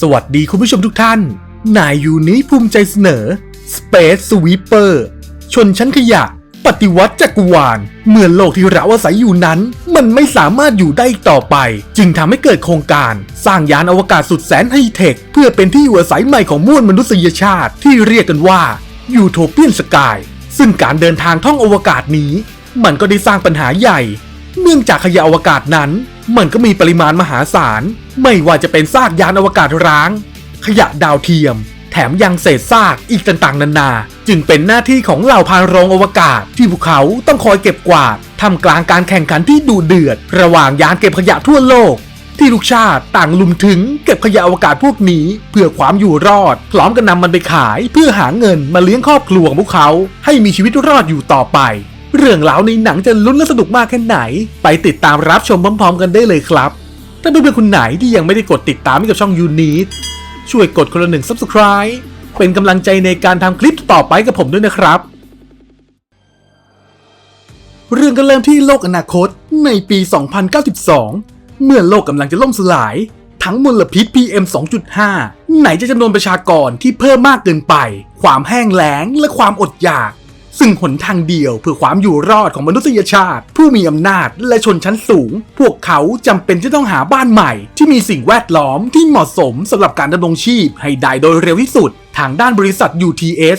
สวัสดีคุณผู้ชมทุกท่าน นายยูนี้ภูมิใจเสนอ Space Sweeper ชนชั้นขยะ ปฏิวัติจักรวาล เมื่อโลกที่เราอาศัยอยู่นั้น มันไม่สามารถอยู่ได้อีกต่อไป จึงทำให้เกิดโครงการ สร้างยานอวกาศสุดแสนไฮเทค เพื่อเป็นที่อยู่อาศัยใหม่ของมวลมนุษยชาติที่เรียกกันว่ายูโทเปียนสกายซึ่งการเดินทางท่องอวกาศนี้ มันก็ได้สร้างปัญหาใหญ่ เนื่องจากขยะอวกาศนั้น มันก็มีปริมาณมหาศาล ไม่ว่าจะเป็นซากยานอวกาศร้าง ขยะดาวเทียม แถมยังเศษซากอีกต่างๆ นานา จึงเป็นหน้าที่ของเหล่าพานโรงอวกาศ ที่พวกเขาต้องคอยเก็บกวาดทำกลางการแข่งขันที่ดุเดือด ระหว่างยานเก็บขยะทั่วโลก ที่ทุกชาติต่างลุมถึงเก็บขยะอวกาศพวกนี้ เพื่อความอยู่รอด พร้อมกันนำมันไปขาย เพื่อหาเงินมาเลี้ยงครอบครัวของพวกเขา ให้มีชีวิตรอดอยู่ต่อไป เรื่องราวในหนังจะลุ้นและสนุกมากแค่ไหน ไปติดตามรับชมพร้อม ๆ กันได้เลยครับถ้าเพื่อนๆคนไหนที่ยังไม่ได้กดติดตามให้กับช่องยูนิตช่วยกดคนละหนึ่ง Subscribe เป็นกำลังใจในการทำคลิปต่อไปกับผมด้วยนะครับ เรื่องก็เริ่มที่โลกอนาคตในปี 2092 เมื่อโลกกำลังจะล่มสลาย ทั้งมลพิษ PM 2.5 ไหนจะจำนวนประชากรที่เพิ่มมากเกินไป ความแห้งแล้งและความอดอยาก ซึ่งหนทางเดียวเพื่อความอยู่รอดของมนุษยชาติ ผู้มีอำนาจและชนชั้นสูง พวกเขาจำเป็นจะต้องหาบ้านใหม่ ที่มีสิ่งแวดล้อมที่เหมาะสมสำหรับการดำรงชีพให้ได้โดยเร็วที่สุด ทางด้านบริษัท UTS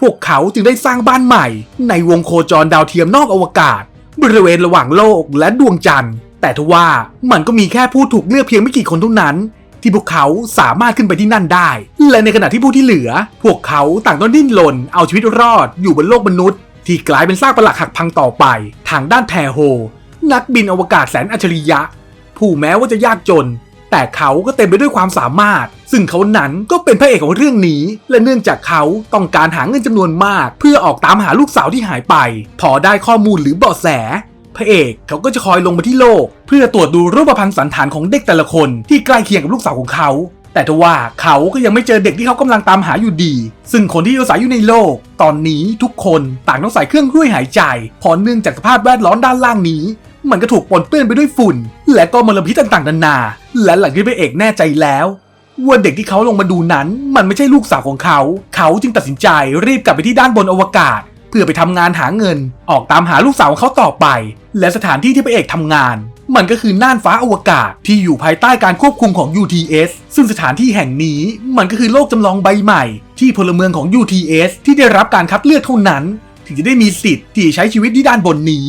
พวกเขาจึงได้สร้างบ้านใหม่ ในวงโคจรดาวเทียมนอกอวกาศ บริเวณระหว่างโลกและดวงจันทร์ แต่ทว่ามันก็มีแค่ผู้ถูกเลือกเพียงไม่กี่คนเท่านั้น ที่พวกเขาสามารถขึ้นไปที่นั่นได้ และในขณะที่ผู้ที่เหลือ พวกเขาต่างต้องดิ้นรนเอาชีวิตรอดอยู่บนโลกมนุษย์ ที่กลายเป็นซากปรักหักพังต่อไป ทางด้านแทโฮ นักบินอวกาศแสนอัจฉริยะ ผู้แม้ว่าจะยากจน แต่เขาก็เต็มไปด้วยความสามารถ ซึ่งเขานั้นก็เป็นพระเอกของเรื่องนี้ และเนื่องจากเขาต้องการหาเงินจำนวนมาก เพื่อออกตามหาลูกสาวที่หายไป พอได้ข้อมูลหรือเบาะแส พระเอกเขาก็จะคอยลงมาที่โลก เพื่อตรวจดูรูปพรรณสันฐานของเด็กแต่ละคนที่ใกล้เคียงกับลูกสาวของเขา แต่ทว่าเขาก็ยังไม่เจอเด็กที่เขากำลังตามหาอยู่ดี ซึ่งคนที่อาศัยอยู่ในโลก ตอนนี้ทุกคนต่างต้องใส่เครื่องช่วยหายใจเพราะเนื่องจากสภาพแวดล้อมด้านล่างนี้ มันก็ถูกปนเปื้อนไปด้วยฝุ่น และก็มลพิษต่างๆนานา และหลังที่พระเอกแน่ใจแล้วว่าเด็กที่เขาลงมาดูนั้น มันไม่ใช่ลูกสาวของเขา เขาจึงตัดสินใจรีบกลับไปที่ด้านบนอวกาศ เพื่อไปทำงานหาเงิน ออกตามหาลูกสาวของเขาต่อไป และสถานที่ที่พระเอกทำงาน มันก็คือน่านฟ้าอวกาศที่อยู่ภายใต้การควบคุมของ UTS ซึ่งสถานที่แห่งนี้มันก็คือโลกจำลองใบใหม่ ที่พลเมืองของ UTS ที่ได้รับการคัดเลือกเท่านั้น ถึงจะได้มีสิทธิ์ที่ใช้ชีวิตที่ด้านบนนี้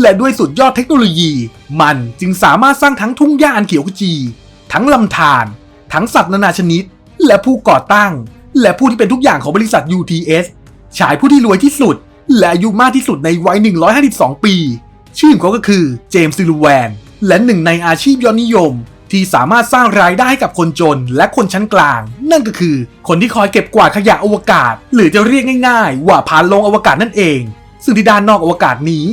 และด้วยสุดยอดเทคโนโลยี มันจึงสามารถสร้างทั้งทุ่งหญ้าอันเขียวขจี ทั้งลำธารทั้งสัตว์นานาชนิด และผู้ก่อตั้ง และผู้ที่เป็นทุกอย่างของบริษัท UTS ชายผู้ที่รวยที่สุด และอายุมากที่สุดในวัย 152 ปี ชื่อของเขาก็คือเจมส์ซิลูแวน และหนึ่งในอาชีพยอดนิยม ที่สามารถสร้างรายได้ให้กับคนจนและคนชั้นกลาง นั่นก็คือคนที่คอยเก็บกวาดขยะอวกาศ หรือจะเรียกง่ายๆ ว่าพานลงอวกาศนั่นเอง ซึ่งที่ด้านนอกอวกาศนี้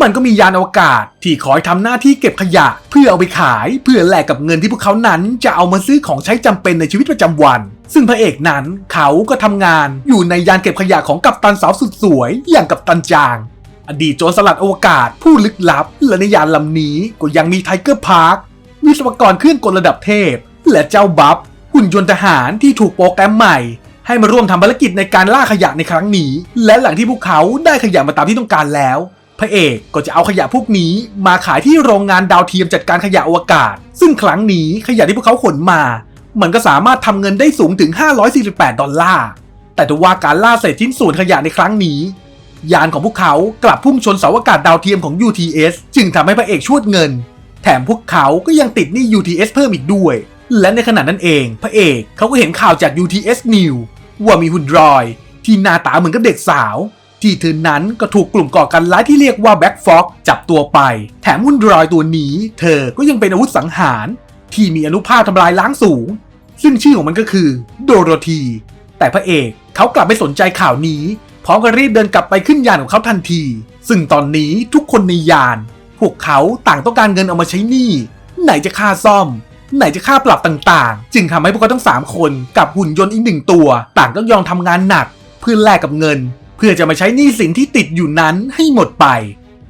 มันก็มียานอวกาศที่คอยทำหน้าที่เก็บขยะ เพื่อเอาไปขายเพื่อแลกกับเงินที่พวกเขานั้น จะเอามาซื้อของใช้จำเป็นในชีวิตประจำวัน ซึ่งพระเอกนั้นเขาก็ทำงานอยู่ในยานเก็บขยะของกัปตันสาวสุดสวยอย่างกัปตันจาง อดีตโจรสลัดอวกาศผู้ลึกลับ และในยานลำนี้ก็ยังมีไทเกอร์พาร์ควิศวกรเครื่องกลระดับเทพ และเจ้าบัฟหุ่นยนต์ทหารที่ถูกโปรแกรมใหม่ ให้มาร่วมทำภารกิจในการล่าขยะในครั้งนี้ และหลังที่พวกเขาได้ขยะมาตามที่ต้องการแล้ว พระเอกก็จะเอาขยะพวกนี้มาขายที่โรงงานดาวเทียมจัดการขยะอวกาศ ซึ่งครั้งนี้ขยะที่พวกเขาขนมา มันก็สามารถทำเงินได้สูงถึง 548 ดอลลาร์ แต่ทว่าการล่าเศษชิ้นส่วนขยะในครั้งนี้ ยานของพวกเขากลับพุ่งชนเสาอากาศดาวเทียมของ UTS จึงทำให้พระเอกชวดเงิน แถมพวกเขาก็ยังติดหนี้ UTS เพิ่มอีกด้วย และในขณะนั้นเอง พระเอกเขาก็เห็นข่าวจาก UTS New ว่ามีหุ่นดรอย ที่หน้าตาเหมือนกับเด็กสาวที่เธอนั้นก็ถูกกลุ่มก่อการร้ายที่เรียกว่าแบ็กฟ็อกจับตัวไป แถมหุ่นดรอยตัวนี้ เธอก็ยังเป็นอาวุธสังหาร ที่มีอนุภาคทำลายล้างสูง ซึ่งชื่อของมันก็คือโดโรธี แต่พระเอกเขากลับไม่สนใจข่าวนี้ พร้อมกับรีบเดินกลับไปขึ้นยานของเขาทันที ซึ่งตอนนี้ทุกคนในยาน พวกเขาต่างต้องการเงินเอามาใช้หนี้ ไหนจะค่าซ่อม ไหนจะค่าปรับต่างๆ จึงทำให้พวกเขาทั้ง 3 คนกับหุ่นยนต์อีกหนึ่งตัว ต่างต้องยอมทำงานหนัก เพื่อแลกกับเงิน เพื่อจะมาใช้หนี้สินที่ติดอยู่นั้นให้หมดไป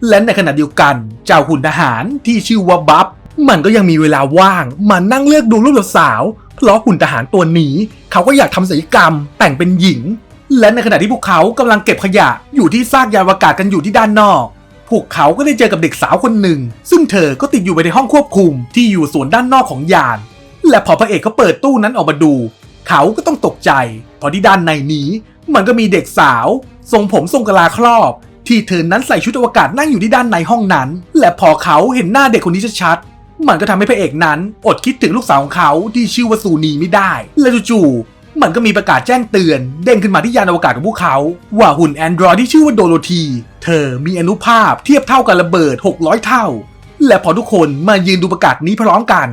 และในขณะเดียวกัน เจ้าหุ่นทหารที่ชื่อว่าบัฟ มันก็ยังมีเวลาว่างมานั่งเลือกดูรูปสาวเพราะหุ่นทหารตัวนี้ เขาก็อยากทำศัลยกรรมแต่งเป็นหญิง และในขณะที่พวกเขากำลังเก็บขยะอยู่ที่ซากยานอวกาศกันอยู่ที่ด้านนอก พวกเขาก็ได้เจอกับเด็กสาวคนหนึ่ง ซึ่งเธอก็ติดอยู่ไปในห้องควบคุมที่อยู่ส่วนด้านนอกของยาน และพอพระเอกเขาเปิดตู้นั้นออกมาดู เขาก็ต้องตกใจเพราะที่ด้านในนี้ มันก็มีเด็กสาวทรงผมทรงกะลาครอบที่เธอนั้นใส่ชุดอวกาศนั่งอยู่ที่ด้านในห้องนั้น และพอเขาเห็นหน้าเด็กคนนี้ชัด มันก็ทำให้พระเอกนั้น อดคิดถึงลูกสาวของเขาที่ชื่อว่าซูนีไม่ได้ และจู่ๆมันก็มีประกาศแจ้งเตือน เด้งขึ้นมาที่ยานอวกาศของพวกเขา ว่าหุ่นแอนดรอยที่ชื่อว่าโดโรธี เธอมีอนุภาพเทียบเท่ากับระเบิด 600 เท่า และพอทุกคนมายืนดูประกาศนี้พร้อมกัน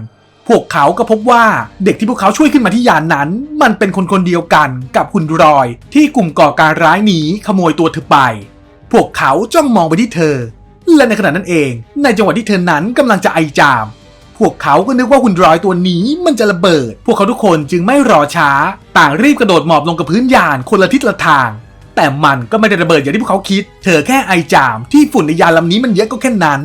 พวกเขาก็พบว่าเด็กที่พวกเขาช่วยขึ้นมาที่ยานนั้น มันเป็นคนคนเดียวกันกับหุ่นรอย ที่กลุ่มก่อการร้ายนี้ขโมยตัวเธอไป พวกเขาจ้องมองไปที่เธอ และในขณะนั้นเอง ในจังหวะที่เธอนั้นกำลังจะไอจาม พวกเขาก็นึกว่าหุ่นรอยตัวนี้มันจะระเบิด พวกเขาทุกคนจึงไม่รอช้า ต่างรีบกระโดดหมอบลงกับพื้นยานคนละทิศละทาง แต่มันก็ไม่ได้ระเบิดอย่างที่พวกเขาคิด เธอแค่ไอจามที่ฝุ่นในยานลำนี้มันเยอะก็แค่นั้น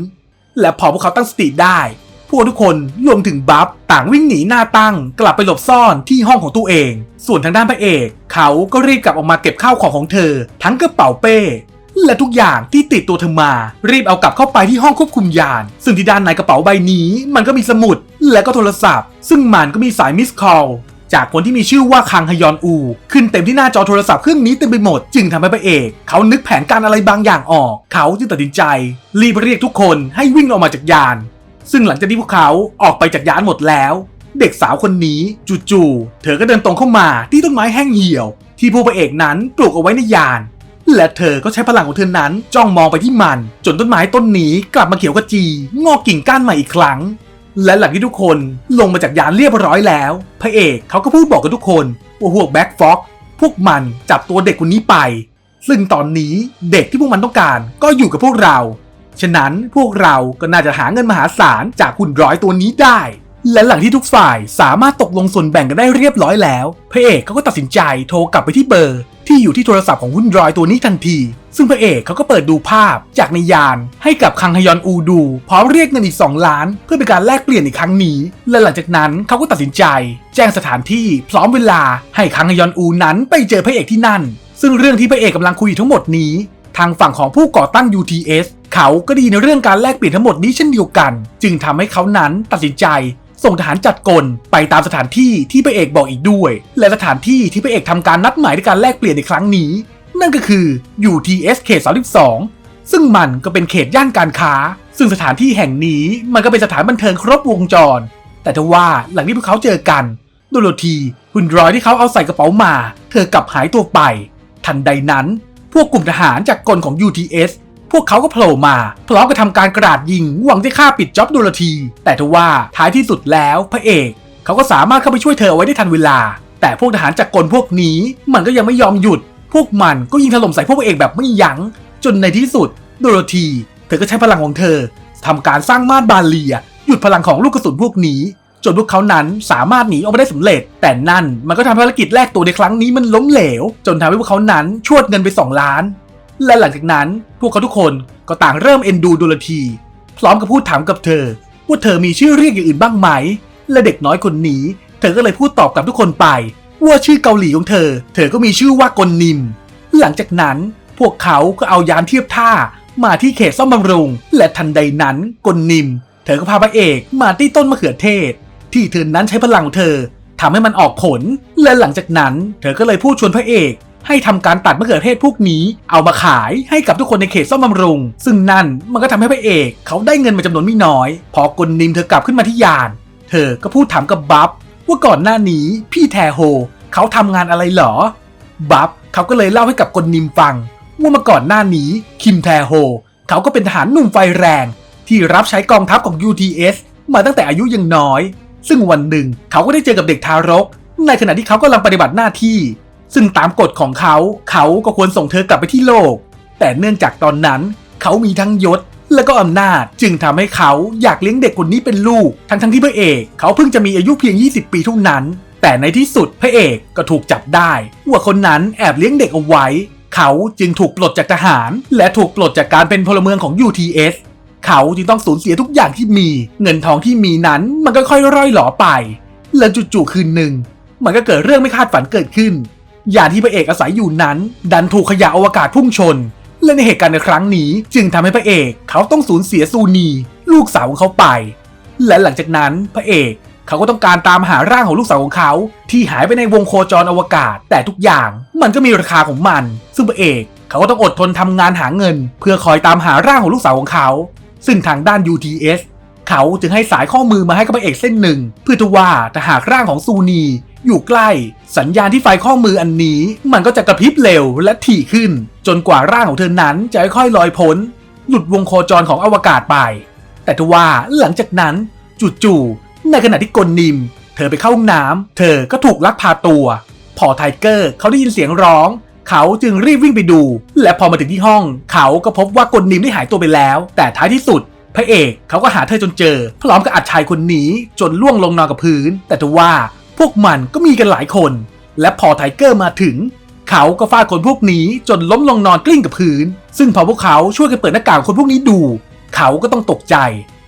และพอพวกเขาตั้งสติได้ พวกทุกคนรวมถึงบัฟต่างวิ่งหนีหน้าตั้ง กลับไปหลบซ่อนที่ห้องของตัวเอง ส่วนทางด้านพระเอก เขาก็รีบกลับออกมาเก็บข้าวของของเธอ ทั้งกระเป๋าเป้ และทุกอย่างที่ติดตัวเธอมา รีบเอากลับเข้าไปที่ห้องควบคุมยาน ซึ่งที่ด้านในกระเป๋าใบนี้ มันก็มีสมุดและก็โทรศัพท์ ซึ่งมันก็มีสายมิสคอลจากคนที่มีชื่อว่าคังฮยอนอู ขึ้นเต็มที่หน้าจอโทรศัพท์เครื่องนี้เต็มไปหมด จึงทำให้พระเอก เขานึกแผนการอะไรบางอย่างออก เขาจึงตัดสินใจ รีบเรียกทุกคนให้วิ่งออกมาจากยาน ซึ่งหลังจากที่พวกเขาออกไปจากยานหมดแล้ว เด็กสาวคนนี้จู่ๆเธอก็เดินตรงเข้ามาที่ต้นไม้แห้งเหี่ยว ที่ผู้พระเอกนั้นปลูกเอาไว้ในยาน และเธอก็ใช้พลังของเธอนั้น จ้องมองไปที่มัน จนต้นไม้ต้นนี้กลับมาเขียวขจีงอกกิ่งก้านใหม่อีกครั้ง และหลังที่ทุกคนลงมาจากยานเรียบร้อยแล้ว พระเอกเขาก็พูดบอกกับทุกคนว่าพวกแบ็กฟ็อกพวกมันจับตัวเด็กคนนี้ไป ซึ่งตอนนี้เด็กที่พวกมันต้องการก็อยู่กับพวกเรา ฉะนั้นพวกเราก็น่าจะหาเงินมหาศาลจากหุ่นร้อยตัวนี้ได้ และหลังที่ทุกฝ่ายสามารถตกลงส่วนแบ่งกันได้เรียบร้อยแล้ว พระเอกเขาก็ตัดสินใจโทรกลับไปที่เบอร์ ที่อยู่ที่โทรศัพท์ของหุ่นรอยตัวนี้ทันที ซึ่งพระเอกเขาก็เปิดดูภาพจากในยาน ให้กับคังฮยอนอูดู พร้อมเรียกเงินอีก 2 ล้าน เพื่อเป็นการแลกเปลี่ยนอีกครั้งนี้ และหลังจากนั้นเขาก็ตัดสินใจ แจ้งสถานที่พร้อมเวลาให้คังฮยอนอูนั้นไปเจอพระเอกที่นั่น ซึ่งเรื่องที่พระเอกกำลังคุยทั้งหมดนี้ ทางฝั่งของผู้ก่อตั้ง UTS เขาก็ดีในเรื่องการแลกเปลี่ยนทั้งหมดนี้เช่นเดียวกัน จึงทำให้เขานั้นตัดสินใจ ส่งทหารจัดกลไปตามสถานที่ที่พระเอกบอกอีกด้วย และสถานที่ที่พระเอกทำการนัดหมายในการแลกเปลี่ยนในครั้งนี้ นั่นก็คือ UTS เขต32 ซึ่งมันก็เป็นเขตย่านการค้า ซึ่งสถานที่แห่งนี้มันก็เป็นสถานบันเทิงครบวงจร แต่ทว่าหลังที่พวกเขาเจอกันโดโรธีหุ่นรอยที่เขาเอาใส่กระเป๋ามา เธอกลับหายตัวไป ทันใดนั้น พวกกลุ่มทหารจากกลของ UTS พวกเขาก็โผล่มาพร้อมกับทำการกระดาดยิงหวังจะฆ่าปิดจ็อบดโรธีแต่ทว่าท้ายที่สุดแล้วพระเอกเขาก็สามารถเข้าไปช่วยเธอไว้ได้ทันเวลา แต่พวกทหารจากกลพวกนี้ มันก็ยังไม่ยอมหยุด พวกมันก็ยิงถล่มใส่พวกพระเอกแบบไม่ยัง้ง จนในที่สุดดโรธีเธอก็ใช้พลังของเธอทำการสร้างม่านบาเลีย หยุดพลังของลูกกระสุนพวกนี้จนพวกเขานั้นสามารถหนีออกมาได้สำเร็จ แต่นั่นมันก็ทำภารกิจแรกตัวในครั้งนี้มันล้มเหลว จนทำให้พวกเขานั้นชวดเงินไป 2 ล้าน และหลังจากนั้นพวกเขาทุกคนก็ต่างเริ่มเอ็นดูโดโรธี พร้อมกับพูดถามกับเธอ ว่าเธอมีชื่อเรียกอย่างอื่นบ้างไหม และเด็กน้อยคนนี้ เธอก็เลยพูดตอบกับทุกคนไป ว่าชื่อเกาหลีของเธอ เธอก็มีชื่อว่ากนนิม หลังจากนั้นพวกเขาก็เอายานเทียบท่ามาที่เขตซ่อมบำรุง และทันใดนั้นกนนิม เธอก็พาพระเอกมาที่ต้นมะเขือเทศ ที่เธอนั้นใช้พลังของเธอทำให้มันออกผล และหลังจากนั้น เธอก็เลยพูดชวนพระเอก ให้ทำการตัดมะเขือเทศพวกนี้ เอามาขายให้กับทุกคนในเขตซ่อมบำรุง ซึ่งนั่นมันก็ทำให้พระเอกเขาได้เงินมาจำนวนไม่น้อย พอกนนิมเธอกลับขึ้นมาที่ยาน เธอก็พูดถามกับบัฟว่าก่อนหน้านี้พี่แทโฮเขาทำงานอะไรเหรอ บัฟเขาก็เลยเล่าให้กับกนนิมฟัง ว่ามื่อก่อนหน้านี้คิมแทโฮเขาก็เป็นทหารหนุ่มไฟแรง ที่รับใช้กองทัพของ UTS มาตั้งแต่อายุยังน้อย ซึ่งวันหนึ่งเขาก็ได้เจอกับเด็กทารก ในขณะที่เขากำลังปฏิบัติหน้าที่ ซึ่งตามกฎของเขาเขาก็ควรส่งเธอกลับไปที่โลก แต่เนื่องจากตอนนั้น เขามีทั้งยศและก็อำนาจจึงทำให้เขาอยากเลี้ยงเด็กคนนี้เป็นลูก ทั้งทั้งที่พระเอกเขาเพิ่งจะมีอายุเพียง 20 ปีเท่านั้น แต่ในที่สุดพระเอกก็ถูกจับได้ว่าคนนั้นแอบเลี้ยงเด็กเอาไว้ เขาจึงถูกปลดจากทหาร และถูกปลดจากการเป็นพลเมืองของ UTS เขาจึงต้องสูญเสียทุกอย่างที่มี เงินทองที่มีนั้นมันก็ค่อยร่อยหลอไป แล้วจู่ๆคืนหนึ่ง มันก็เกิดเรื่องไม่คาดฝันเกิดขึ้น ยานที่พระเอกอาศัยอยู่นั้น ดันถูกขยะอวกาศพุ่งชน และในเหตุการณ์ในครั้งนี้ จึงทำให้พระเอกเขาต้องสูญเสียซูนี ลูกสาวของเขาไป และหลังจากนั้นพระเอกเขาก็ต้องการตามหาร่างของลูกสาวของเขา ที่หายไปในวงโคจรอวกาศ แต่ทุกอย่างมันก็มีราคาของมัน ซึ่งพระเอกเขาก็ต้องอดทนทำงานหาเงิน เพื่อคอยตามหาร่างของลูกสาวของเขา ซึ่งทางด้าน UTS เขาจึงให้สายข้อมือมาให้กับพระเอกเส้นหนึ่ง เพื่อทว่าถ้าหากร่างของซูนี อยู่ใกล้ สัญญาณที่ไฟข้อมืออันนี้ มันก็จะกระพริบเร็วและถี่ขึ้น จนกว่าร่างของเธอนั้นจะค่อยๆลอยพ้น หลุดวงโคจรของอวกาศไป แต่ทว่าหลังจากนั้นจู่ๆในขณะที่กลนิม เธอไปเข้าห้องน้ำเธอก็ถูกลักพาตัว พอไทเกอร์เขาได้ยินเสียงร้องเขาจึงรีบวิ่งไปดู และพอมาถึงที่ห้อง เขาก็พบว่ากลนิมได้หายตัวไปแล้ว แต่ท้ายที่สุด พระเอกเขาก็หาเธอจนเจอ พร้อมกับอัดชายคนนี้จนล่วงลงนอนกับพื้น แต่ทว่าพวกมันก็มีกันหลายคน และพอไทเกอร์มาถึง เขาก็ฟาดคนพวกนี้จนล้มลงนอนกลิ้งกับพื้น ซึ่งพอพวกเขาช่วยกันเปิดหน้ากากคนพวกนี้ดู เขาก็ต้องตกใจ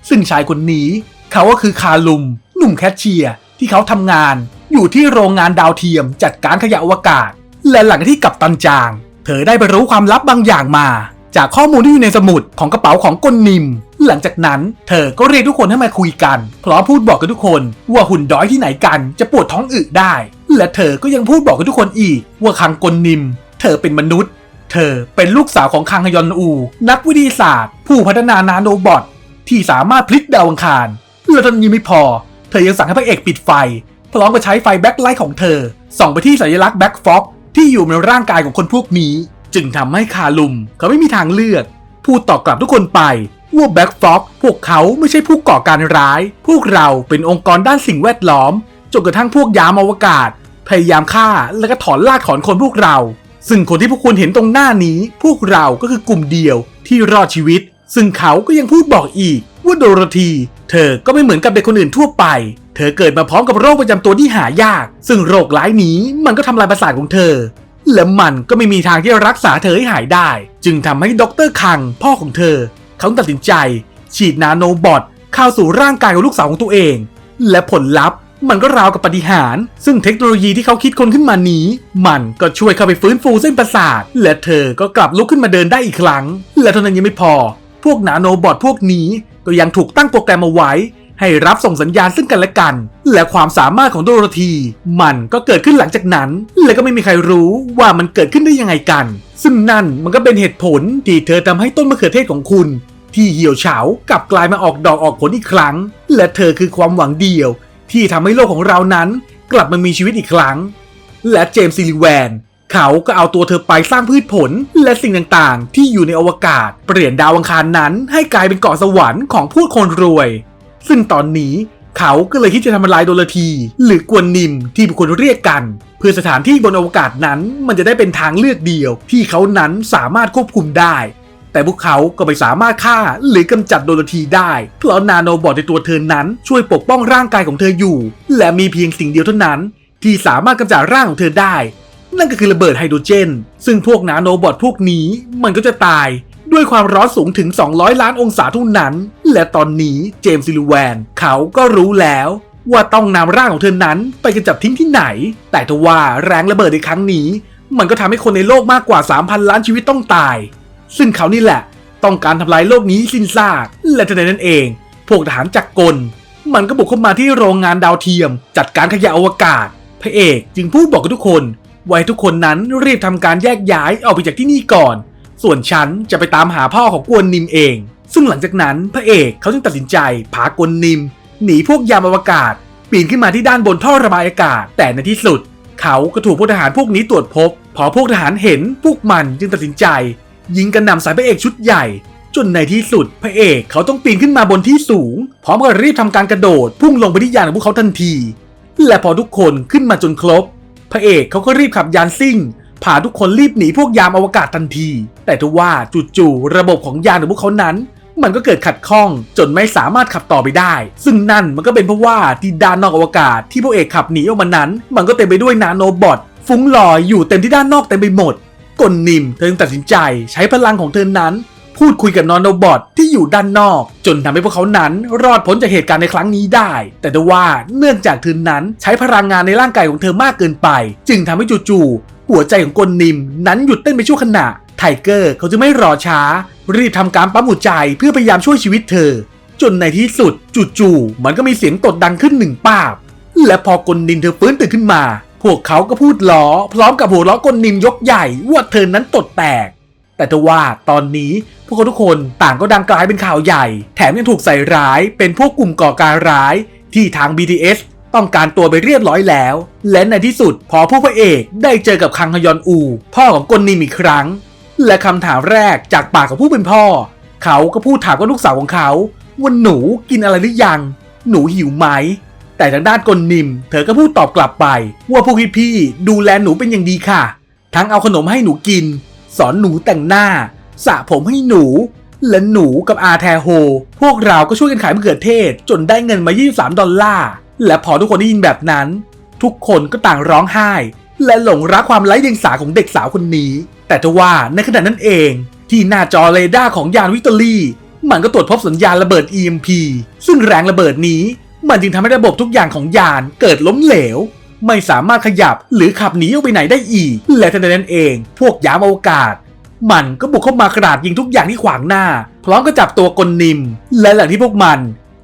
ซึ่งชายคนนี้ เขาก็คือคาลุม หนุ่มแคชเชียร์ที่เขาทำงาน อยู่ที่โรงงานดาวเทียมจัดการขยะอวกาศ และหลังที่กับตันจาง เธอได้ไปรู้ความลับบางอย่างมา จากข้อมูลที่อยู่ในสมุดของกระเป๋าของกลนิม หลังจากนั้นเธอก็เรียกทุกคนให้มาคุยกัน พร้อมพูดบอกกับทุกคนว่าหุ่นด้อยที่ไหนกันจะปวดท้องอึได้ และเธอก็ยังพูดบอกกับทุกคนอีก ว่าคังกลนิม เธอเป็นมนุษย์ เธอเป็นลูกสาวของคังฮยอนอู นักวิทยาศาสตร์ ผู้พัฒนานาโนบอทที่สามารถพลิกดาวอังคารและตอนนี้ไม่พอ เธอยังสั่งให้พระเอกปิดไฟ พร้อมกับใช้ไฟแบ็คไลท์ของเธอส่องไปที่สัญลักษณ์แบ็คฟ็อกที่อยู่ในร่างกายของคนพวกนี้ จึงทำให้คาลุมเขาไม่มีทางเลือก พูดตอบกลับทุกคนไปว่าแบ็คฟ็อกพวกเขาไม่ใช่ผู้ก่อการร้าย พวกเราเป็นองค์กรด้านสิ่งแวดล้อม จนกระทั่งพวกยามอวกาศ พยายามฆ่าและก็ถอนลากถอนคนพวกเรา ซึ่งคนที่พวกคุณเห็นตรงหน้านี้ พวกเราก็คือกลุ่มเดียวที่รอดชีวิต ซึ่งเขาก็ยังพูดบอกอีก ว่าโดโรธี เธอก็ไม่เหมือนกับเด็กคนอื่นทั่วไป เธอเกิดมาพร้อมกับโรคประจำตัวที่หายาก ซึ่งโรคร้ายนี้มันก็ทำลายประสาทของเธอ และมันก็ไม่มีทางที่รักษาเธอให้หายได้ จึงทำให้ดรคังพ่อของเธอ เขาตัดสินใจ ฉีดนาโนบอทเข้าสู่ร่างกายของลูกสาวของตัวเอง และผลลัพธ์มันก็ราวกับปาฏิหารย์ซึ่งเทคโนโลยีที่เขาคิดค้นขึ้นมานี้ มันก็ช่วยเข้าไปฟื้นฟูเส้นประสาท และเธอก็กลับลุกขึ้นมาเดินได้อีกครั้ง และเท่านั้นยังไม่พอ พวกนาโนบอทพวกนี้ก็ยังถูกตั้งโปรแกรมเอาไว้ ให้รับส่งสัญญาณซึ่งกันและกัน และความสามารถของโดโรธี มันก็เกิดขึ้นหลังจากนั้น และก็ไม่มีใครรู้ว่ามันเกิดขึ้นได้ยังไงกัน ซึ่งนั่นมันก็เป็นเหตุผลที่เธอทำให้ต้นมะเขือเทศของคุณ ที่เหี่ยวเฉากลับกลายมาออกดอกออกผลอีกครั้ง และเธอคือความหวังเดียว ที่ทำให้โลกของเรานั้น กลับมามีชีวิตอีกครั้ง และเจมส์ซิลิแวนเขาก็เอาตัวเธอไปสร้างพืชผลและสิ่งต่างๆ ที่อยู่ในอวกาศ เปลี่ยนดาวอังคารนั้นให้กลายเป็นเกาะสวรรค์ของผู้คนรวย ซึ่งตอนนี้เขาก็เลยคิดจะทำลายโดลที หรือกวนนิมที่บุคคลเรียกกัน เพื่อสถานที่บนอวกาศนั้นมันจะได้เป็นทางเลือกเดียว ที่เขานั้นสามารถควบคุมได้ แต่พวกเขาก็ไม่สามารถฆ่าหรือกำจัดโดลทีได้ เพราะนาโนบอทในตัวเธอนั้นช่วยปกป้องร่างกายของเธออยู่ และมีเพียงสิ่งเดียวเท่านั้น ที่สามารถกำจัดร่างของเธอได้ นั่นก็คือระเบิดไฮโดรเจน ซึ่งพวกนาโนบอทพวกนี้มันก็จะตาย ด้วยความร้อนสูงถึง 200 ล้านองศาเท่านั้น และตอนนี้เจมส์ซิลูแวน เขาก็รู้แล้วว่าต้องนำร่างของเธอนั้นไปกำจัดทิ้งที่ไหน แต่ทว่าแรงระเบิดในครั้งนี้ มันก็ทำให้คนในโลกมากกว่า 3,000 ล้านชีวิตต้องตาย ซึ่งเขานี่แหละ ต้องการทำลายโลกนี้สิ้นซาก และทันใดนั้นเอง พวกทหารจักรกล มันก็บุกเข้ามาที่โรงงานดาวเทียม จัดการขยะอวกาศ พระเอกจึงพูดบอกกับทุกคนไว้ทุกคนนั้นรีบทำการแยกย้ายออกไปจากที่นี่ก่อน ส่วนฉันจะไปตามหาพ่อของกวนนิมเอง ซึ่งหลังจากนั้นพระเอกเขาจึงตัดสินใจพากวนนิม หนีพวกยามอวกาศ ปีนขึ้นมาที่ด้านบนท่อระบายอากาศ แต่ในที่สุด เขาก็ถูกพวกทหารพวกนี้ตรวจพบ พอพวกทหารเห็นพวกมันจึงตัดสินใจ ยิงกันนำสายพระเอกชุดใหญ่ จนในที่สุดพระเอกเขาต้องปีนขึ้นมาบนที่สูง พร้อมกับรีบทำการกระโดด พุ่งลงไปที่ยานของพวกเขาทันที และพอทุกคนขึ้นมาจนครบ พระเอกเขาก็รีบขับยานซิ่ง พาทุกคนรีบหนีพวกยามอวกาศทันที แต่ทว่าจู่ๆระบบของยานของพวกเขานั้น มันก็เกิดขัดข้องจนไม่สามารถขับต่อไปได้ ซึ่งนั่นมันก็เป็นเพราะว่าที่ด้านนอกอวกาศที่พวกเอกขับหนีออกมานั้น มันก็เต็มไปด้วยนาโนบอทฟุ้งลอยอยู่เต็มที่ด้านนอกเต็มไปหมดกลนิมเธอึงตัดสินใจใช้พลังของเธอนั้น พูดคุยกับนอนโนบอทที่อยู่ด้านนอก จนทำให้พวกเขานั้นรอดพ้นจากเหตุการณ์ในครั้งนี้ได้ แต่ทว่าเนื่องจากเธอนั้นใช้พลังงานในร่างกายของเธอมากเกินไป จึงทำให้จู่ๆ หัวใจของกลนิม นั้นหยุดเต้นไปชั่วขณะ ไทเกอร์เขาจะไม่รอช้า รีบทำการปั๊มหัวใจเพื่อพยายามช่วยชีวิตเธอ จนในที่สุดจู่ๆมันก็มีเสียงตดดังขึ้นหนึ่งป้าบ และพอกลนิมเธอฟื้นตื่นขึ้นมา พวกเขาก็พูดล้อ พร้อมกับหัวเราะกลนิมยกใหญ่ว่าเธอนั้นตดแตก แต่ทว่าตอนนี้พวกเขาทุกคนต่างก็ดังกลายเป็นข่าวใหญ่ แถมยังถูกใส่ร้ายเป็นพวกกลุ่มก่อการร้ายที่ทาง BTS ต้องการตัวไปเรียบร้อยแล้ว และในที่สุดพอผู้พระเอกได้เจอกับคังฮยอนอู พ่อของกลนิมอีกครั้ง และคำถามแรกจากปากของผู้เป็นพ่อ เขาก็พูดถามกับลูกสาวของเขาว่าหนูกินอะไรหรือยัง หนูหิวไหม แต่ทางด้านกลนิม เธอก็พูดตอบกลับไป ว่าพวกพี่ๆดูแลหนูเป็นอย่างดีค่ะ ทั้งเอาขนมให้หนูกิน สอนหนูแต่งหน้าสระผมให้หนู และหนูกับอาแทโฮ พวกเราก็ช่วยกันขายมะเขือเทศ จนได้เงินมา 23 ดอลลาร์ และพอทุกคนได้ยินแบบนั้น ทุกคนก็ต่างร้องไห้ และหลงรักความไร้เดียงสาของเด็กสาวคนนี้ แต่ทว่าในขณะนั้นเอง ที่หน้าจอเรดาร์ของยานวิกตอรี่ มันก็ตรวจพบสัญญาณระเบิด EMP ซึ่งแรงระเบิดนี้มันจึงทำให้ระบบทุกอย่างของยานเกิดล้มเหลว ไม่สามารถขยับหรือขับหนีออกไปไหนได้อีก และทันใดนั้นเอง พวกยามอวกาศ มันก็บุกเข้ามากระดาดยิงทุกอย่างที่ขวางหน้า พร้อมกับจับตัวกลนิม และหลังที่พวกมัน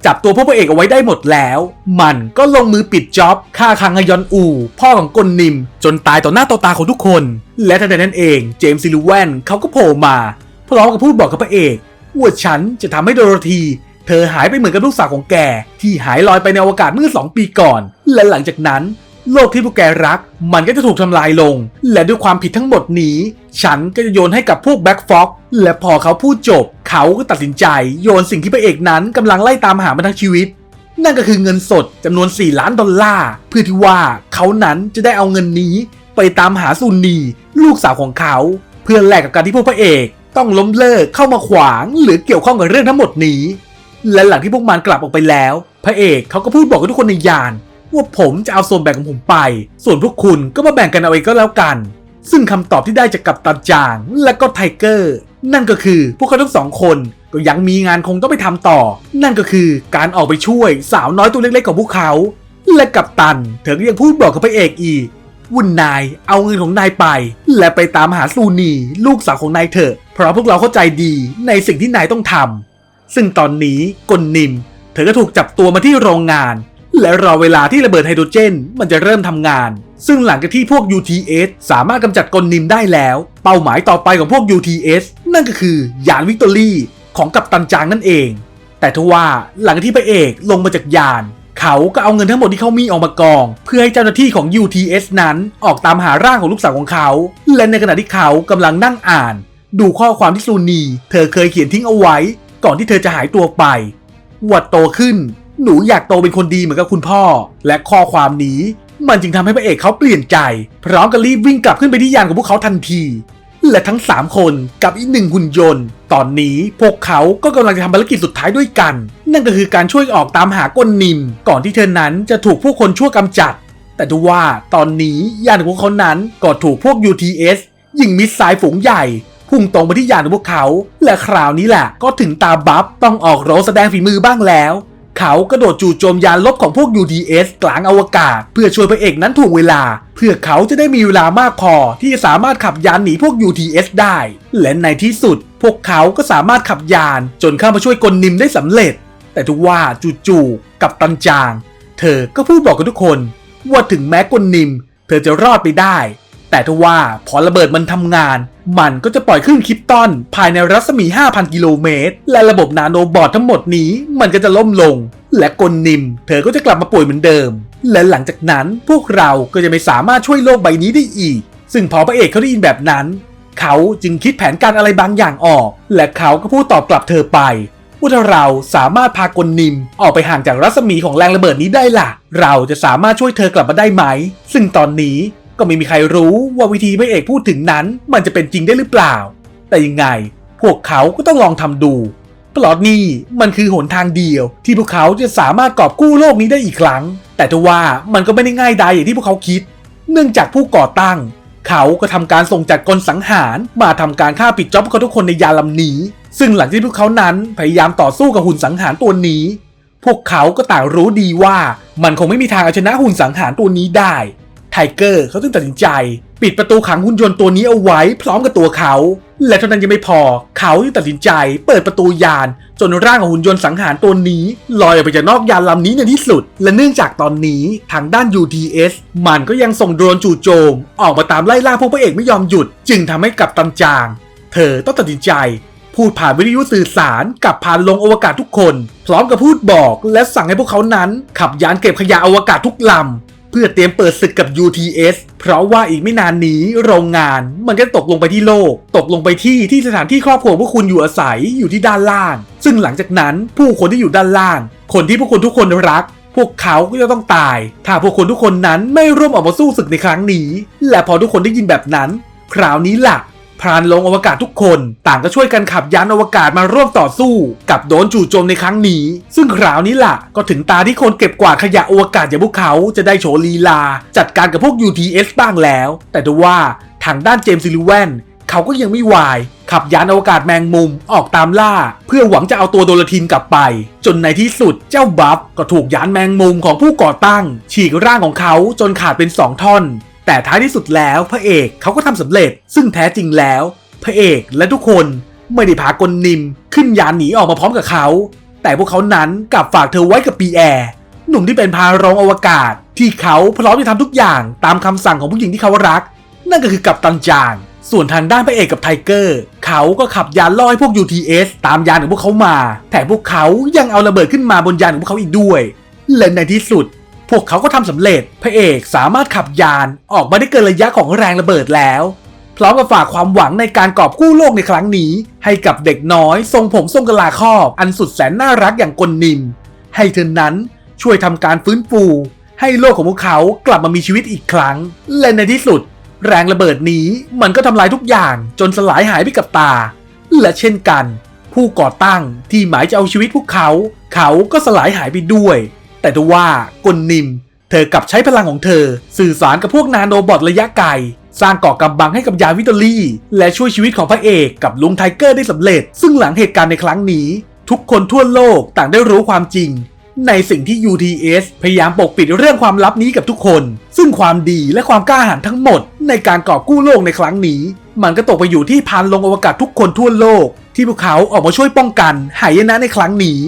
จับตัวพวกพระเอกเอาไว้ได้หมดแล้ว มันก็ลงมือปิดจ็อบฆ่าคังฮยอนอู พ่อของกลนิม จนตายต่อหน้าต่อตาของทุกคน และทันใดนั้นเองเจมส์ซิลูแวนเขาก็โผล่มาพร้อมกับพูดบอกกับพระเอกว่าฉันจะทำให้โดโรธีเธอหายไปเหมือนกับลูกสาวของแกที่หายลอยไปในอวกาศเมื่อ 2 ปีก่อน และหลังจากนั้น โลกที่พวกแกรัก มันก็จะถูกทำลายลง และด้วยความผิดทั้งหมดนี้ ฉันก็จะโยนให้กับพวกแบ็กฟ็อกและพอเขาพูดจบ เขาก็ตัดสินใจ โยนสิ่งที่พระเอกนั้นกำลังไล่ตามหามาทั้งชีวิต นั่นก็คือเงินสดจำนวน 4 ล้านดอลลาร์เพื่อที่ว่าเขานั้นจะได้เอาเงินนี้ ไปตามหาซูนีลูกสาวของเขา เพื่อแลกกับการที่พวกพระเอกต้องล้มเลิกเข้ามาขวางหรือเกี่ยวข้องกับเรื่องทั้งหมดนี้ และหลังที่พวกมันกลับออกไปแล้ว พระเอกเขาก็พูดบอกกับทุกคนในยาน ว่าผมจะเอาส่วนแบ่งของผมไป ส่วนพวกคุณก็มาแบ่งกันเอาเองก็แล้วกัน ซึ่งคำตอบที่ได้จากกัปตันจางและก็ไทเกอร์ นั่นก็คือพวกเขาทั้งสองคนก็ยังมีงานคงต้องไปทำต่อ นั่นก็คือการออกไปช่วยสาวน้อยตัวเล็กๆของพวกเขา และกัปตันเธอก็ยังพูดบอกกับพระเอกอีกวุ่นนายเอาเงินของนายไป และไปตามหาซูนี ลูกสาวของนายเถอะ เพราะพวกเราเข้าใจดีในสิ่งที่นายต้องทำซึ่งตอนนี้กลนิม เธอก็ถูกจับตัวมาที่โรงงาน และรอเวลาที่ระเบิดไฮโดรเจน มันจะเริ่มทำงาน ซึ่งหลังจากที่พวก UTS สามารถกำจัดกลนิมได้แล้ว เป้าหมายต่อไปของพวก UTS นั่นก็คือยานวิกตอรี่ของกัปตันจางนั่นเอง แต่ทว่าหลังที่พระเอกลงมาจากยาน เขาก็เอาเงินทั้งหมดที่เขามีออกมากอง เพื่อให้เจ้าหน้าที่ของ UTS นั้นออกตามหาร่างของลูกสาวของเขา และในขณะที่เขากำลังนั่งอ่าน ดูข้อความที่ซูนี เธอเคยเขียนทิ้งเอาไว้ ก่อนที่เธอจะหายตัวไปว่าโตขึ้น หนูอยากโตเป็นคนดีเหมือนกับคุณพ่อ และข้อความนี้มันจึงทำให้พระเอกเขาเปลี่ยนใจ พร้อมกับรีบวิ่งกลับขึ้นไปที่ยานของพวกเขาทันที และทั้ง 3 คนกับอีกหนึ่งหุ่นยนต์ ตอนนี้พวกเขาก็กำลังจะทำภารกิจสุดท้ายด้วยกัน นั่นก็คือการช่วยออกตามหาก้นนิม ก่อนที่เธอนั้นจะถูกผู้คนชั่วกำจัด แต่ดูว่าตอนนี้ยานของพวกเขานั้นก็ถูกพวก UTS ยิงมิสไซล์ฝูงใหญ่พุ่งตรงไปที่ยานของพวกเขา และคราวนี้แหละก็ถึงตาบัฟต้องออกโรแสดงฝีมือบ้างแล้ว เขากระโดดจู่โจมยานลบของพวก UTS กลางอวกาศ เพื่อช่วยพระเอกนั้นถูกเวลา เพื่อเขาจะได้มีเวลามากพอที่จะสามารถขับยานหนีพวก UTS ได้ และในที่สุด พวกเขาก็สามารถขับยานจนเข้ามาช่วยกลนิมได้สำเร็จ แต่ทว่าจู่ๆกับตันจาง เธอก็พูดบอกกับทุกคน ว่าถึงแม้กลนิม เธอจะรอดไปได้ แต่ทว่าพอระเบิดมันทำงาน มันก็จะปล่อยคลื่นคริปตอน ภายในรัศมี 5,000 กิโลเมตร และระบบนาโนบอททั้งหมดนี้มันก็จะล่มลง และกลนิม เธอก็จะกลับมาป่วยเหมือนเดิม และหลังจากนั้นพวกเราก็จะไม่สามารถช่วยโลกใบนี้ได้อีก ซึ่งพอพระเอกเขาได้ยินแบบนั้น เขาจึงคิดแผนการอะไรบางอย่างออก และเขาก็พูดตอบกลับเธอไปว่าถ้าเราสามารถพากลนิมออกไปห่างจากรัศมีของแรงระเบิดนี้ได้ล่ะ เราจะสามารถช่วยเธอกลับมาได้ไหม ซึ่งตอนนี้ ก็ไม่มีใครรู้ว่าวิธีพระเอกพูดถึงนั้น มันจะเป็นจริงได้หรือเปล่า แต่ยังไง พวกเขาก็ต้องลองทำดูเพราะนี่มันคือหนทางเดียว ที่พวกเขาจะสามารถกอบกู้โลกนี้ได้อีกครั้ง แต่ทว่ามันก็ไม่ได้ง่ายดายอย่างที่พวกเขาคิด เนื่องจากผู้ก่อตั้ง เขาก็ทำการส่งจัดกลสังหารมาทำการฆ่าปิดจ็อบเขาทุกคนในยานลำนี้ ซึ่งหลังที่พวกเขานั้นพยายามต่อสู้กับหุ่นสังหารตัวนี้ พวกเขาก็ต่างรู้ดีว่ามันคงไม่มีทางเอาชนะหุ่นสังหารตัวนี้ได้ ทเกอร์เขาจึงตัดสินใจ ปิดประตูขังหุ่นยนต์ตัวนี้เอาไว้พร้อมกับตัวเขา และเท่านั้นยังไม่พอ เขาจึงตัดสินใจ เปิดประตูยาน จนร่างของหุ่นยนต์สังหารตัวนี้ลอยออกไปจากนอกยานลำนี้ในที่สุด และเนื่องจากตอนนี้ทางด้าน UTS มันก็ยังส่งโดรนจู่โจม ออกมาตามไล่ล่าพวกพระเอกไม่ยอมหยุด จึงทำให้กับตันจาง เธอต้องตัดสินใจพูดผ่านวิทยุสื่อสารกับพานลงอวกาศทุกคน พร้อมกับพูดบอกและสั่งให้พวกเขานั้น ขับยานเก็บขยะอวกาศทุกลำ เพื่อเตรียมเปิดศึกกับ UTS เพราะว่าอีกไม่นานนี้โรงงานมันก็ตกลงไปที่โลก ตกลงไปที่ที่สถานที่ครอบครัวพวกคุณอยู่อาศัยอยู่ที่ด้านล่าง ซึ่งหลังจากนั้นผู้คนที่อยู่ด้านล่าง คนที่พวกคุณทุกคนรัก พวกเขาก็จะต้องตาย ถ้าพวกคุณทุกคนนั้นไม่ร่วมออกมาสู้ศึกในครั้งนี้ และพอทุกคนได้ยินแบบนั้น คราวนี้ล่ะ พรานลงอวกาศทุกคนต่างก็ช่วยกันขับยานอวกาศมาร่วมต่อสู้ กับโดนจู่โจมในครั้งนี้ ซึ่งคราวนี้ล่ะ ก็ถึงตาที่คนเก็บกวาดขยะอวกาศอย่างพวกเขาจะได้โชว์ลีลา จัดการกับพวก UTS บ้างแล้ว แต่ทว่าทางด้านเจมส์ซิลิแวนเขาก็ยังไม่วาย ขับยานอวกาศแมงมุมออกตามล่า เพื่อหวังจะเอาตัวโดลทินกลับไป จนในที่สุดเจ้าบัฟก็ถูกยานแมงมุมของผู้ก่อตั้ง ฉีกร่างของเขาจนขาดเป็นสองท่อน แต่ท้ายที่สุดแล้วพระเอกเขาก็ทำสำเร็จ ซึ่งแท้จริงแล้ว พระเอกและทุกคนไม่ได้พากลนิมขึ้นยานหนีออกมาพร้อมกับเขา แต่พวกเขานั้นกลับฝากเธอไว้กับปีแอร์หนุ่มที่เป็นพารองอวกาศ ที่เขาพร้อมจะทำทุกอย่างตามคำสั่งของผู้หญิงที่เขารัก นั่นก็คือกัปตันจาง ส่วนทางด้านพระเอกกับไทเกอร์ เขาก็ขับยานล่อให้พวก UTS ตามยานของพวกเขามาแต่พวกเขายังเอาระเบิดขึ้นมาบนยานของพวกเขาอีกด้วย และในที่สุด พวกเขาก็ทำสำเร็จ พระเอกสามารถขับยานออกมาได้เกินระยะของแรงระเบิดแล้ว พร้อมกับฝากความหวังในการกอบกู้โลกในครั้งนี้ ให้กับเด็กน้อย ทรงผมทรงกะลาครอบ อันสุดแสนน่ารักอย่างกลนิม ให้เธอนั้นช่วยทำการฟื้นฟู ให้โลกของพวกเขากลับมามีชีวิตอีกครั้ง และในที่สุด แรงระเบิดนี้มันก็ทำลายทุกอย่างจนสลายหายไปกับตา และเช่นกัน ผู้ก่อตั้งที่หมายจะเอาชีวิตพวกเขา เขาก็สลายหายไปด้วย แต่ทว่ากลนิม เธอกลับใช้พลังของเธอ สื่อสารกับพวกนาโนบอทระยะไกลสร้างเกาะกำบังให้กับยาวิตอรี่ และช่วยชีวิตของพระเอกกับลุงไทเกอร์ได้สำเร็จ ซึ่งหลังเหตุการณ์ในครั้งนี้ ทุกคนทั่วโลกต่างได้รู้ความจริง ในสิ่งที่ UTS พยายามปกปิดเรื่องความลับนี้กับทุกคน ซึ่งความดีและความกล้าหาญทั้งหมด ในการกอบกู้โลกในครั้งนี้ มันก็ตกไปอยู่ที่พานลงอวกาศทุกคนทั่วโลก ที่พวกเขาออกมาช่วยป้องกันหายนะในครั้งนี้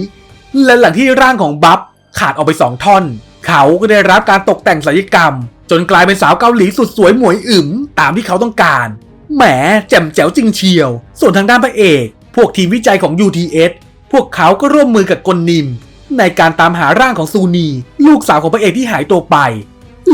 และหลังที่ร่างของบัฟ ขาดออกไปสองท่อน เขาก็ได้รับการตกแต่งศัลยกรรม จนกลายเป็นสาวเกาหลีสุดสวยหมวยอึ๋มตามที่เขาต้องการ แหมแจ่มแจ๋วจริงเชียว ส่วนทางด้านพระเอก พวกทีมวิจัยของ UTS พวกเขาก็ร่วมมือกับกลนิม ในการตามหาร่างของซูนี ลูกสาวของพระเอกที่หายตัวไป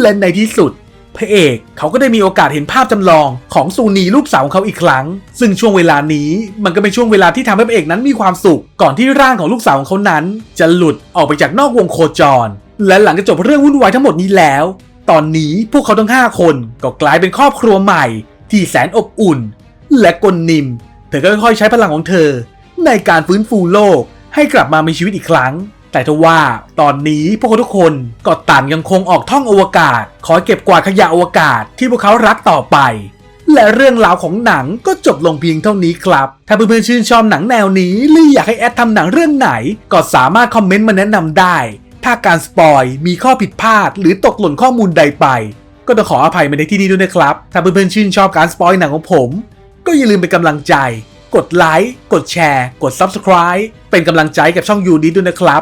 และในที่สุด พระเอกเขาก็ได้มีโอกาสเห็นภาพจำลองของซูนีลูกสาวของเขาอีกครั้ง ซึ่งช่วงเวลานี้มันก็เป็นช่วงเวลาที่ทำให้พระเอกนั้นมีความสุข ก่อนที่ร่างของลูกสาวของเขานั้น จะหลุดออกไปจากนอกวงโคจร และหลังจากจบเรื่องวุ่นวายทั้งหมดนี้แล้ว ตอนนี้พวกเขาทั้ง 5 คนก็กลายเป็นครอบครัวใหม่ ที่แสนอบอุ่น และกลนิม เธอก็ค่อยๆใช้พลังของเธอ ในการฟื้นฟูโลกให้กลับมามีชีวิตอีกครั้ง แต่ทว่าตอนนี้พวกเขาทุกคนก็ต่างยังคงออกท่องอวกาศ ขอเก็บกวาดขยะอวกาศที่พวกเขารักต่อไป และเรื่องราวของหนังก็จบลงเพียงเท่านี้ครับ ถ้าเพื่อนๆชื่นชอบหนังแนวนี้ หรืออยากให้แอดทำหนังเรื่องไหน ก็สามารถคอมเมนต์มาแนะนำได้ ถ้าการสปอยมีข้อผิดพลาด หรือตกหล่นข้อมูลใดไป ก็ต้องขออภัยมาในที่นี้ด้วยนะครับ ถ้าเพื่อนๆชื่นชอบการสปอยหนังของผม ก็อย่าลืมเป็นกำลังใจ กดไลค์ กดแชร์ กด Subscribe เป็นกำลังใจกับช่องยูดีด้วยนะครับ